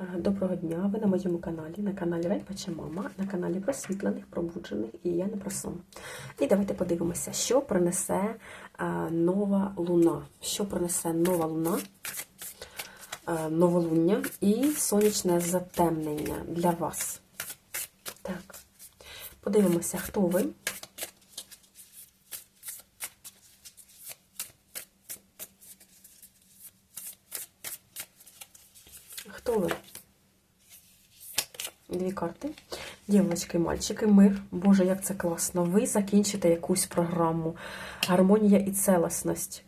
Е, Доброго дня! Ви на моєму каналі, на каналі Райпача Мама, на каналі просвітлених, пробуджених і я не про сон. І давайте подивимося, що принесе е, нова луна. Що принесе нова луна, е, новолуння і сонячне затемнення для вас. Так, подивимося, хто ви. Хто ви? Дві карти. Дівчатки, мальчики, мир. Боже, як це класно. Ви закінчите якусь програму. Гармонія і целісність.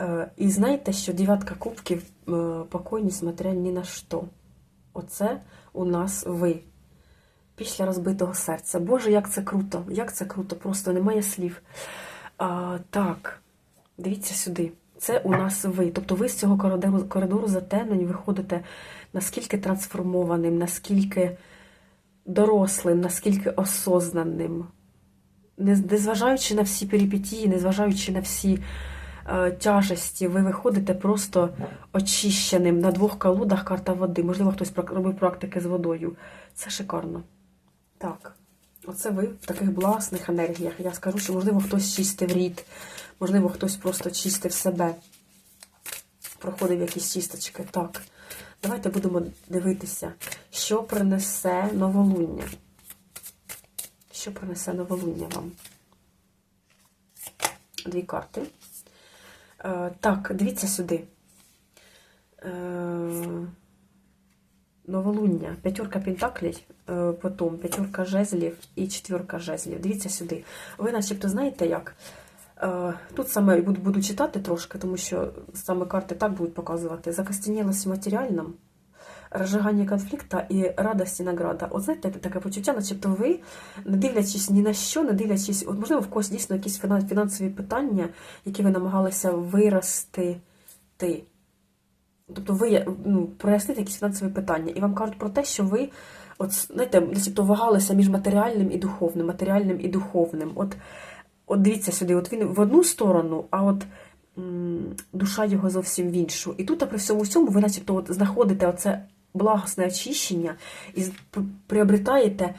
Е, І знаєте, що дев'ятка кубків, е, покойність, матеріаль ні на що. Оце у нас ви. Після розбитого серця. Боже, як це круто! Як це круто, просто немає слів. А, Так, дивіться сюди. Це у нас ви. Тобто ви з цього коридору, коридору затемнень виходите наскільки трансформованим, наскільки дорослим, наскільки осознаним. Незважаючи на всі перипетії, незважаючи на всі е, тяжесті, ви виходите просто очищеним на двох колодах карта води. Можливо, хтось робив практики з водою. Це шикарно. Так, оце ви в таких власних енергіях. Я скажу, що, можливо, хтось чистив рід, можливо, хтось просто чистив себе, проходив якісь чисточки. Так, давайте будемо дивитися, що принесе новолуння. Що принесе новолуння вам? Дві карти. Е, так, дивіться сюди. Е, новолуння, п'ятерка пентаклей, потім п'ятерка жезлів і четверка жезлів. Дивіться сюди. Ви начебто знаєте як? Е, Тут саме буду, читати трошки, тому що саме карти так будуть показувати. Закостенілость в матеріальному, розжигання конфлікту і радость і награда. От знаєте, таке почуття, начебто ви, не дивлячись ні на що, не дивлячись, от можливо, в когось дійсно якісь фінансові питання, які ви намагалися вирости. Тобто ви ну, прояснити якісь фінансові питання, і вам кажуть про те, що ви от, знаєте, вагалися між матеріальним і духовним, матеріальним і духовним. От, от дивіться сюди, от він в одну сторону, а от душа його зовсім в іншу. І тут, а при всьому цьому, ви начебто от знаходите оце благосне очищення і приобретаєте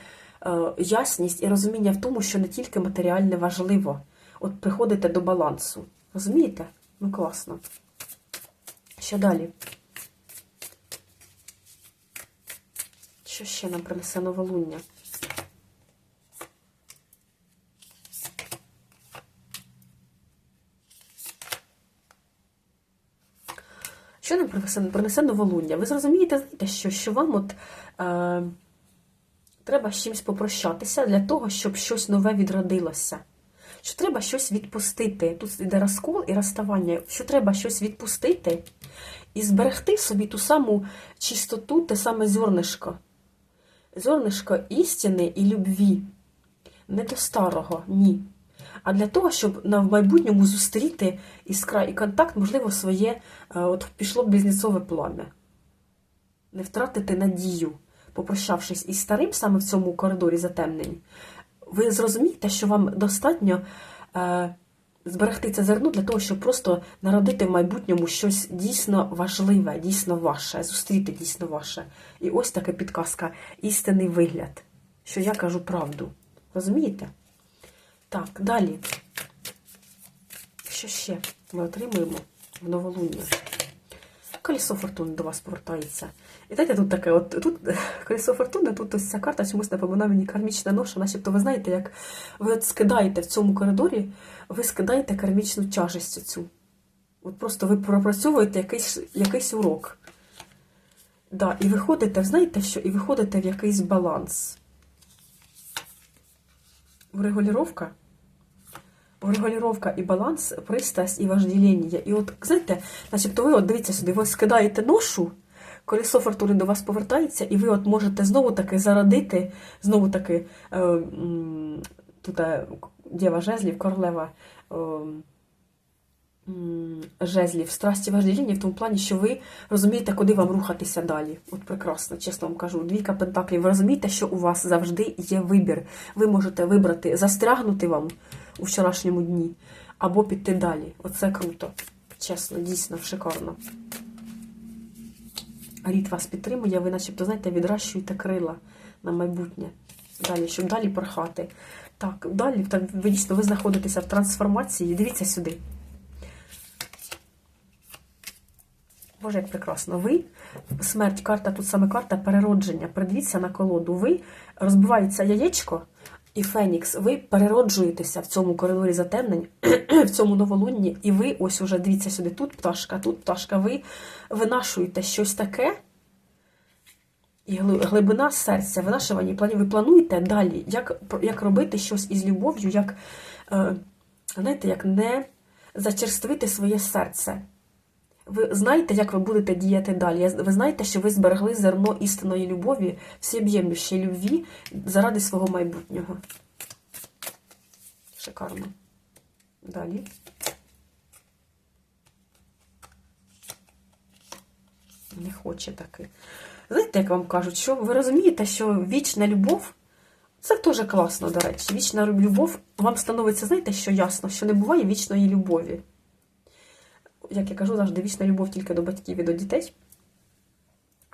е, ясність і розуміння в тому, що не тільки матеріальне важливо. От приходите до балансу. Розумієте? Ну класно. Що далі? Що ще нам принесе новолуння? Що нам принесе, принесе новолуння? Ви зрозумієте, знаєте, що, що вам от е, треба з чимось попрощатися для того, щоб щось нове відродилося. Що треба щось відпустити. Тут йде розкол і розставання. Що треба щось відпустити і зберегти собі ту саму чистоту, те саме зернишко. Зернишко істини і любві. Не до старого, ні. А для того, щоб на в майбутньому зустріти іскра і контакт, можливо, своє е, от пішло близнецове пламя. Не втратити надію, попрощавшись із старим саме в цьому коридорі затемнень, ви зрозумієте, що вам достатньо е, зберегти це зерно для того, щоб просто народити в майбутньому щось дійсно важливе, дійсно ваше, зустріти дійсно ваше. І ось така підказка, істинний вигляд, що я кажу правду. Розумієте? Так, далі. Що ще ми отримуємо в новолуння? Колесо фортуни до вас повертається. І знаєте, тут таке, от тут колесо фортуни, тут ось ця карта чомусь напоминає мені кармічна ноша, начебто ви знаєте, як ви от скидаєте в цьому коридорі, ви скидаєте кармічну тяжесть цю. От просто ви пропрацьовуєте якийсь, якийсь урок. Да, і виходите, знаєте що? І виходите в якийсь баланс. Врегулювання. Врегулювання і баланс, пристрасть і вождеління. І от, знаєте, начебто ви от дивіться сюди, ви скидаєте ношу, колесо фортуни до вас повертається, і ви от можете знову таки зарадити, знову таки, е, тут е, Дєва Жезлів, королева е, жезлів, страсті вождеління в тому плані, що ви розумієте, куди вам рухатися далі. От прекрасно, чесно вам кажу, двійка пентаклів. Ви розумієте, що у вас завжди є вибір. Ви можете вибрати, застрягнути вам у вчорашньому дні, або піти далі. Оце круто. Чесно, дійсно, шикарно. Рід вас підтримує, ви начебто, знаєте, відращуєте крила на майбутнє. Далі, щоб далі порхати. Так, далі так, ви дійсно ви знаходитеся в трансформації. Дивіться сюди. Боже, як прекрасно. Ви, смерть, карта, тут саме карта переродження. Придивіться на колоду. Ви розбивається яєчко і Фенікс. Ви перероджуєтеся в цьому коридорі затемнень, в цьому новолунні, і ви ось уже дивіться сюди. Тут пташка, тут пташка. Ви винашуєте щось таке. І глибина серця, винашування планів. Ви плануєте далі, як, як робити щось із любов'ю, як, е, знаєте, як не зачерствити своє серце. Ви знаєте, як ви будете діяти далі. Ви знаєте, що ви зберегли зерно істинної любові, всеоб'ємлющої любві заради свого майбутнього. Шикарно. Далі. Не хоче таки. Знаєте, як вам кажуть, що ви розумієте, що вічна любов це теж класно, до речі. Вічна любов вам становиться, знаєте, що ясно, що не буває вічної любові. Як я кажу, завжди вічна любов тільки до батьків і до дітей.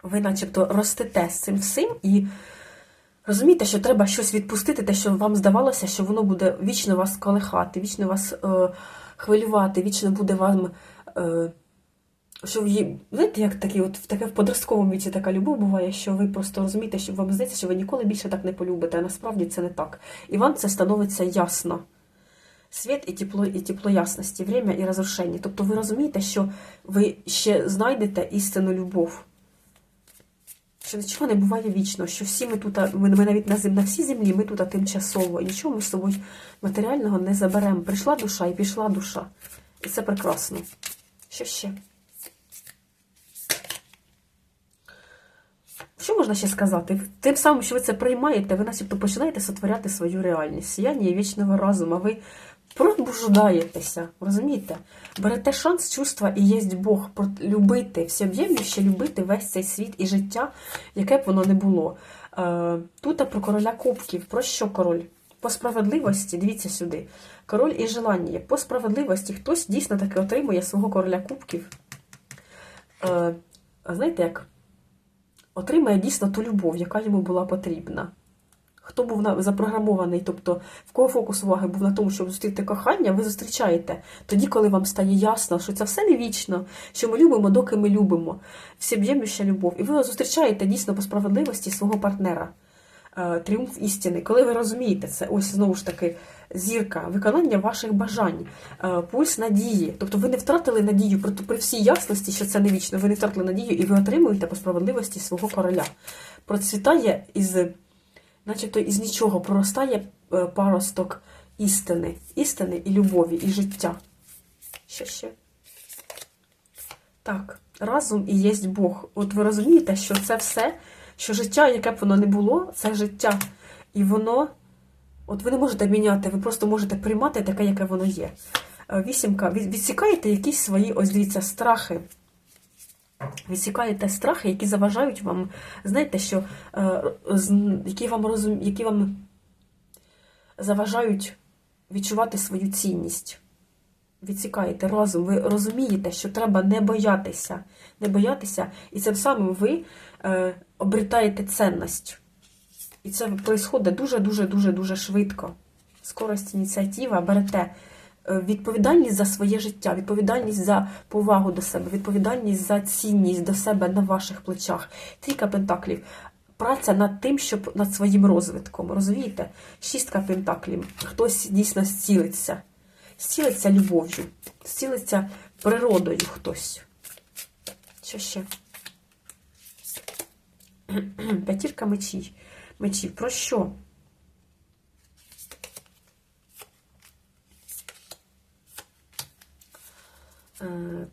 Ви начебто ростете з цим всім і розумієте, що треба щось відпустити, те, що вам здавалося, що воно буде вічно вас колихати, вічно вас е, хвилювати, вічно буде вам. Е, що ви, знаєте, як такі, от в таке в подростковому віці така любов буває, що ви просто розумієте, що вам здається, що ви ніколи більше так не полюбите, а насправді це не так. І вам це становиться ясно. Світ і тепло, і тепло время і розрушення. Тобто ви розумієте, що ви ще знайдете істинну любов. Що нічого не буває вічно, що всі ми тут, ми, ми навіть на, зем, на всій землі, ми тут тимчасово, і нічого ми з собою матеріального не заберемо. Прийшла душа і пішла душа. І це прекрасно. Що ще? Що можна ще сказати? Тим самим, що ви це приймаєте, ви начебто починаєте сотворяти свою реальність. Сіяння вічного разуму, ви пробуждаєтеся, розумієте? Берете шанс, чувства і є Бог, любити, всеоб'ємлюще любити весь цей світ і життя, яке б воно не було. Е, Тут про короля кубків. Про що король? По справедливості, дивіться сюди. Король і желання. По справедливості хтось дійсно таки отримує свого короля кубків. Е, Знаєте як? отримає дійсно ту любов, яка йому була потрібна. Хто був запрограмований, тобто в кого фокус уваги був на тому, щоб зустріти кохання, ви зустрічаєте тоді, коли вам стає ясно, що це все не вічно, що ми любимо, доки ми любимо, всеб'ємлюща любов. І ви зустрічаєте дійсно по справедливості свого партнера. Тріумф істини. Коли ви розумієте це, ось знову ж таки зірка, виконання ваших бажань, пульс надії. Тобто ви не втратили надію при всій ясності, що це не вічно, ви не втратили надію, і ви отримуєте по справедливості свого короля. Процвітає із, начебто, із нічого, проростає паросток істини, істини і любові, і життя. Що ще? Так, разум і є Бог. От ви розумієте, що це все що життя, яке б воно не було, це життя. І воно, от ви не можете міняти, ви просто можете приймати таке, яке воно є. Вісімка, відсікаєте якісь свої, ось дивіться, страхи. Відсікаєте страхи, які заважають вам, знаєте, що, які вам розум, які вам заважають відчувати свою цінність. Відсікаєте розум, ви розумієте, що треба не боятися, не боятися, і цим самим ви е, обретаєте цінність. І це відбувається дуже-дуже-дуже-дуже швидко. Скорость ініціатива берете відповідальність за своє життя, відповідальність за повагу до себе, відповідальність за цінність до себе на ваших плечах. Трійка пентаклів. Праця над тим, щоб над своїм розвитком. Розумієте? Шістка пентаклів. Хтось дійсно зцілиться. Зцілиться любов'ю, зцілиться природою хтось. Що ще? П'ятірка мечів. Мечів. Про що?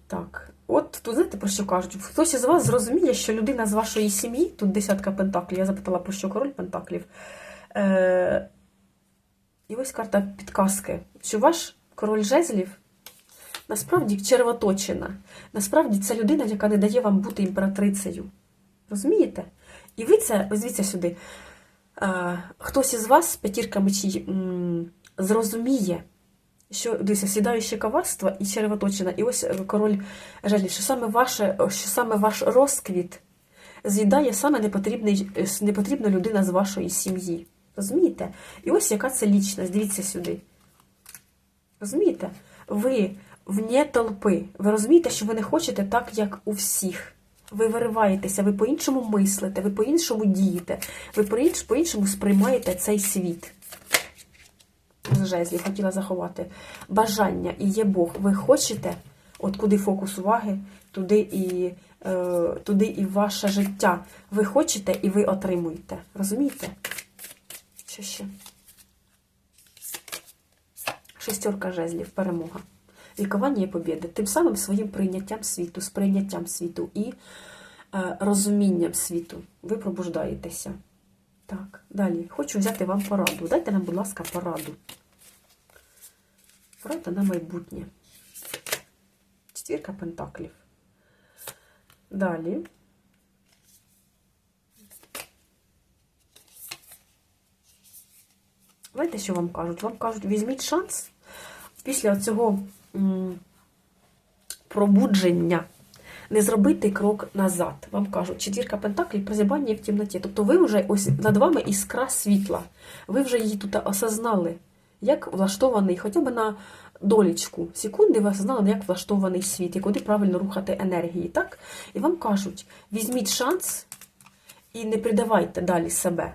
Так. От тут знаєте, про що кажуть? Хтось із вас зрозуміє, що людина з вашої сім'ї, тут десятка пентаклів, я запитала, про що король пентаклів. Е, і ось карта підказки, що ваш король жезлів насправді червоточина. Насправді це людина, яка не дає вам бути імператрицею. Розумієте? І ви це, ось сюди, а, хтось із вас, п'ятірка мечі, зрозуміє, що дивіться, сідаюче коварство і червоточина, і ось король жезлів, що саме ваше, що саме ваш розквіт з'їдає саме е, непотрібна людина з вашої сім'ї. Розумієте? І ось яка це лічність. Дивіться сюди. Розумієте? Ви вне толпи. Ви розумієте, що ви не хочете так, як у всіх. Ви вириваєтеся, ви по-іншому мислите, ви по-іншому дієте, ви по-іншому сприймаєте цей світ. З хотіла заховати. Бажання і є Бог. Ви хочете, от куди фокус уваги, туди і, е, туди і ваше життя. Ви хочете і ви отримуєте. Розумієте? Що ще? Шестерка жезлів, перемога. Лікування і побєди. Тим самим своїм прийняттям світу, сприйняттям світу і е, розумінням світу. Ви пробуждаєтеся. Так, далі. Хочу взяти вам пораду. Дайте нам, будь ласка, пораду. Порада на майбутнє. Четвірка пентаклів. Далі. Знаєте, що вам кажуть? Вам кажуть, візьміть шанс після цього пробудження не зробити крок назад. Вам кажуть, четвірка пентаклів прозябання в темноті. Тобто ви вже ось над вами іскра світла. Ви вже її тут осознали, як влаштований, хоча б на долічку секунди ви осознали, як влаштований світ, і куди правильно рухати енергії. так? І вам кажуть, візьміть шанс і не придавайте далі себе.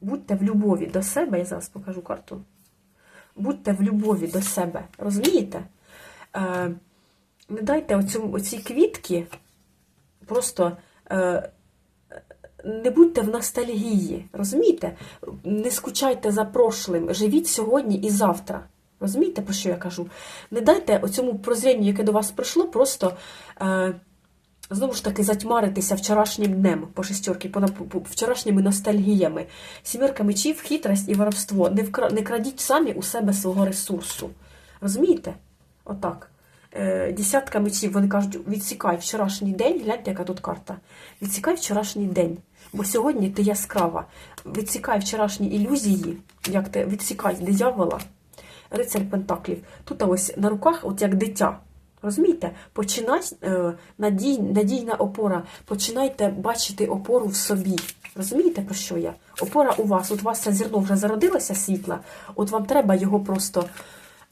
Будьте в любові до себе, я зараз покажу карту. Будьте в любові до себе. Розумієте? Е, не дайте оці квітки, просто е, не будьте в ностальгії. Розумієте? Не скучайте за прошлим. Живіть сьогодні і завтра. Розумієте, про що я кажу? Не дайте оцьому прозрінню, яке до вас прийшло, просто. Е, Знову ж таки, затьмаритися вчорашнім днем по шестерки, по, по вчорашніми ностальгіями, сімерка мечів, хитрость і воровство. Не, вкра... не крадіть самі у себе свого ресурсу. Розумієте? Отак. Е, десятка мечів, вони кажуть, відсікай вчорашній день, гляньте, яка тут карта. Відсікай вчорашній день. Бо сьогодні ти яскрава. Відсікай вчорашні ілюзії, як ти відсікай диявола, рицарь Пентаклів. Тут ось на руках, от як дитя. Розумієте? Починать е, надій, надійна опора. Починайте бачити опору в собі. Розумієте, про що я? Опора у вас. От у вас це зерно вже зародилося світла, от вам треба його просто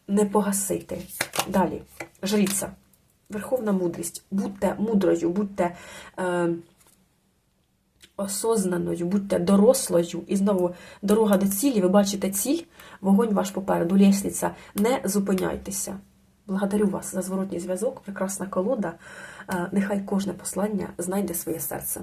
не погасити. Далі, жриця. Верховна мудрість. Будьте мудрою, будьте е, осознаною, будьте дорослою. І знову дорога до цілі. Ви бачите ціль, вогонь ваш попереду, лісниця. Не зупиняйтеся. Благодарю вас за зворотній зв'язок, прекрасна колода. Е, Нехай кожне послання знайде своє серце.